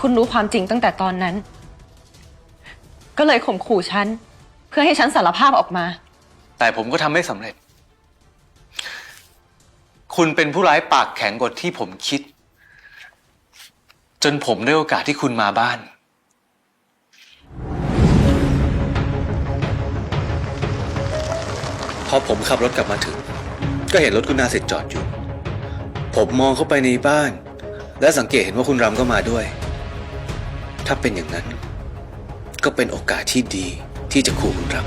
คุณรู้ความจริงตั้งแต่ตอนนั้น ก็เลยข่มขู่ฉัน เพื่อให้ฉันสารภาพออกมา แต่ผมก็ทำไม่สำเร็จ คุณเป็นผู้ร้ายปากแข็งกว่าที่ผมคิด จนผมได้โอกาสที่คุณมาบ้าน พอผมขับรถกลับมาถึง ก็เห็นรถคุณนาสิทธิ์จอดอยู่ ผมมองเข้าไปในบ้าน และสังเกตเห็นว่าคุณรำก็มาด้วย ถ้าเป็นอย่างนั้น ก็เป็นโอกาสที่ดีที่จะขู่คุณรับ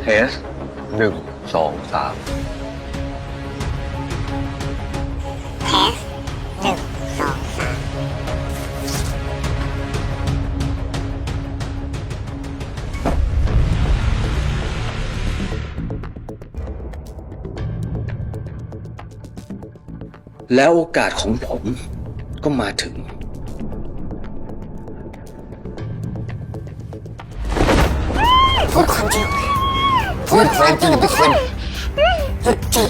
เทสหนึ่งสองสาม แล้วโอกาสของผมก็มาถึง พูดความจริงพูดความจริงกับทุกคนหยุดจี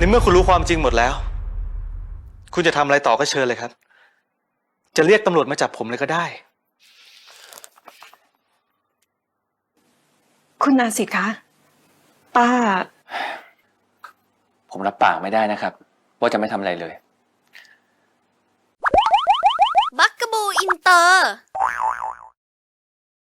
ในเมื่อคุณรู้ความจริงหมดแล้ว คุณจะทำอะไรต่อก็เชิญเลยครับ จะเรียกตำรวจมาจับผมเลยก็ได้ คุณนาสิทธิ์คะ ป้า ผมรับปากไม่ได้นะครับ ว่าจะไม่ทำอะไรเลย